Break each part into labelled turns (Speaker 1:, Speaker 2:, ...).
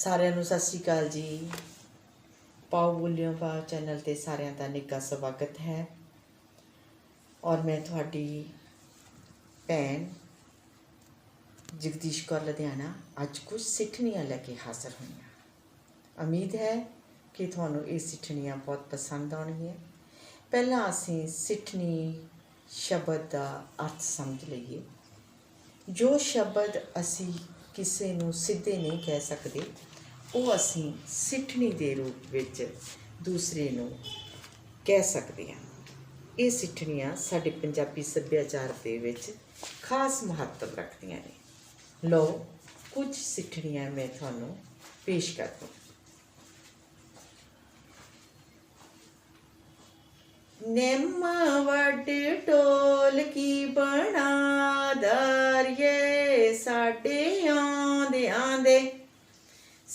Speaker 1: ਸਾਰਿਆਂ ਨੂੰ ਸਤਿ ਸ਼੍ਰੀ ਅਕਾਲ ਜੀ। ਪਾਓ ਬੋਲਿਓ ਪਾ ਚੈਨਲ ਤੇ ਸਾਰਿਆਂ ਦਾ ਨਿੱਘਾ ਸਵਾਗਤ ਹੈ। ਔਰ ਮੈਂ ਤੁਹਾਡੀ ਭੈਣ ਜਗਦੀਸ਼ ਕੌਰ ਲੁਧਿਆਣਾ ਅੱਜ ਕੁਝ ਸਿੱਠਣੀਆਂ ਲੈ ਕੇ ਹਾਜ਼ਰ ਹੋਈਆਂ ਉਮੀਦ ਹੈ ਕਿ ਤੁਹਾਨੂੰ ਇਹ ਸਿੱਠਣੀਆਂ ਬਹੁਤ ਪਸੰਦ ਆਉਣਗੀਆਂ। ਪਹਿਲਾਂ ਅਸੀਂ ਸਿੱਠਣੀ ਸ਼ਬਦ ਦਾ ਅਰਥ ਸਮਝ ਲਈਏ। ਜੋ ਸ਼ਬਦ ਅਸੀਂ ਕਿਸੇ ਨੂੰ ਸਿੱਧੇ ਨਹੀਂ ਕਹਿ ਸਕਦੇ। ਉਹ ਅਸੀਂ ਸਿੱਠਣੀ ਦੇ ਰੂਪ ਵਿੱਚ ਦੂਸਰੇ ਨੂੰ ਕਹਿ ਸਕਦੇ ਹਾਂ। ਇਹ ਸਿੱਠਣੀਆਂ ਸਾਡੇ ਪੰਜਾਬੀ ਸੱਭਿਆਚਾਰ ਦੇ ਵਿੱਚ ਖਾਸ ਮਹੱਤਵ ਰੱਖਦੀਆਂ ਨੇ। ਲਓ, ਕੁਝ ਸਿੱਠਣੀਆਂ ਮੈਂ ਤੁਹਾਨੂੰ ਪੇਸ਼ ਕਰਦਾ ਨਿੰਮ ਵੱਡ ਢੋਲਕੀ ਬਣਾ ਦਰਿਏ ਸਾਡੇ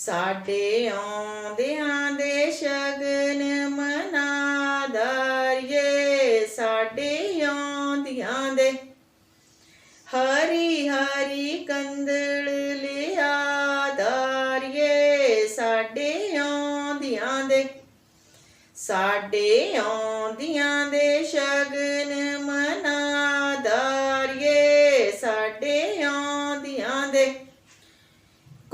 Speaker 1: ਸਾਡੇ ਆਉਂਦਿਆਂ ਦੇ ਸ਼ਗਨ ਮਨਾ ਦਰਿਏ ਸਾਡੇ ਆਉਂਦਿਆਂ ਦੇ ਹਰੀ ਹਰੀ ਕੰਦਲ ਲਿਆ ਦਰਿਏ ਸਾਡੇ ਆਉਂਦਿਆਂ ਦੇ, ਸਾਡੇ ਆਉਂਦਿਆਂ ਦੇ ਸ਼ਗਨ ਮਨਾ ਦਰਿਏ ਸਾਡੇ ਆਉਂਦਿਆਂ ਦੇ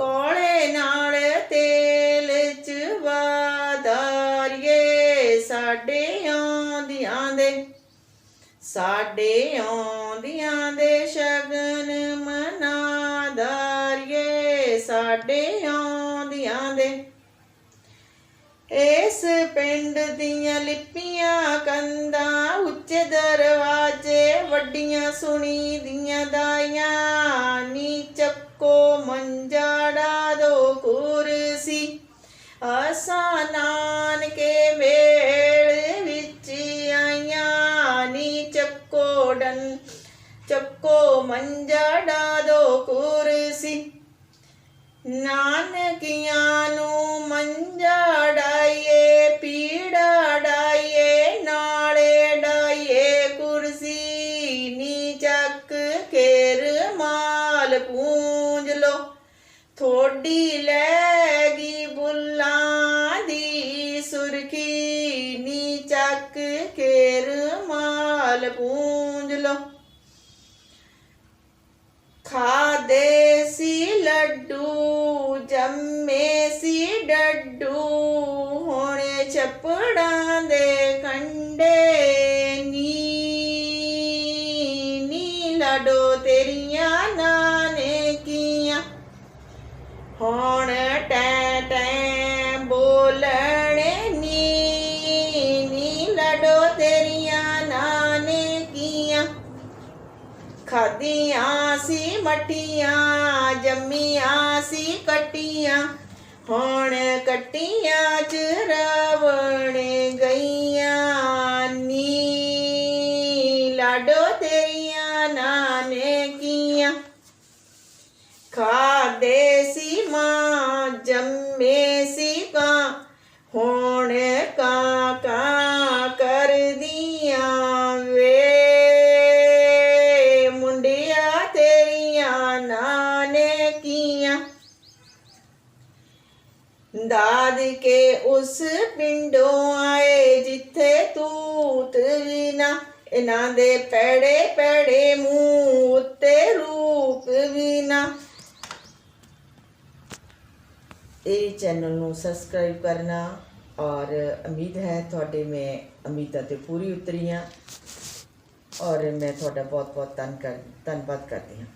Speaker 1: ਕੋਲੇ ਨਾਲ ਤੇਲ ਚ ਵਾਦਾਰੀਏ ਸਾਡੇ ਆਉਂਦਿਆਂ ਦੇ, ਸਾਡੇ ਆਉਂਦਿਆਂ ਦੇ ਸ਼ਗਨ ਮਨਾਦਾਰੀਏ ਸਾਡੇ ਆਉਂਦਿਆਂ ਦੇ, ਇਸ ਪਿੰਡ ਦੀਆਂ ਲਿਪੀਆਂ ਕੰਧਾਂ ਉੱਚੇ ਦਰਵਾਜ਼ੇ ਵੱਡੀਆਂ ਸੁਣੀ ਚੱਕੋ ਮੰਜਾੜਾ ਦੋ ਕੁਰਸੀ। ਆਸਾਂ ਨਾਨਕੇ ਵੇਲ ਵਿੱਚ ਆਈਆਂ ਨੀ ਚੱਕੋ ਡਨ ਚੱਕੋ ਮੰਜਾੜਾ ਦੋ ਕੁਰਸੀ। ਨਾਨਕੀਆਂ ਨੂੰ ਮੰਜਾ ਡਾਈਏ ਪੀੜਾ ਡਾਈਏ, ਨਾਲੇ ਡਾਈਏ ਕੁਰਸੀ। ਨੀ ਚੱਕ ਕੇਰ ਮਾਲ ਪੂੰਜ ਡੱਡੂ ਹੁਣ ਛਪੜਾਂ ਦੇ ਕੰਡੇ ਨੀ ਨੀ ਲੜੋ ਤੇਰੀਆਂ ਨਾਨੇ ਹੁਣ ਟੈ ਟੈ ਬੋਲਣੇ ਨੀ ਨੀ ਲੜੋ ਤੇਰੀਆਂ ਨਾਨੇ ਕੀਆਂ। ਖਾਦੀਆਂ ਸੀ ਮਟੀਆਂ ਜੰਮੀਆਂ ਸੀ ਕਟੀਆਂ। ਹੁਣ ਕਟੀਆਂ ਚ ਰਵਣ ਗਈਆਂ ਨੀ ਲਾਡੋ ਤੇਰੀਆਂ ਨਾਨੇ ਕੀਆਂ। ਖਾਦੇ ਸੀ ਮਾਂ, ਜੰਮੇ ਸੀ ਦਾਦ ਕੇ ਉਸ ਪਿੰਡੋਂ ਆਏ ਜਿੱਥੇ ਤੂਤ ਵੀ ਨਾ ਇਹਨਾਂ ਦੇ ਪੈੜੇ ਪੈੜੇ ਮੂੰਹ ਉੱਤੇ ਰੂਪ ਵੀ ਨਾ ਇਹ ਚੈਨਲ ਨੂੰ ਸਬਸਕ੍ਰਾਈਬ ਕਰਨਾ ਔਰ ਉਮੀਦ ਹੈ ਤੁਹਾਡੇ ਮੈਂ ਉਮੀਦਾਂ ਤੇ ਪੂਰੀ ਉਤਰੀ ਹਾਂ ਔਰ ਮੈਂ ਤੁਹਾਡਾ ਬਹੁਤ ਬਹੁਤ ਧੰਨ ਕਰ, ਧੰਨਵਾਦ ਕਰਦੀ ਹਾਂ।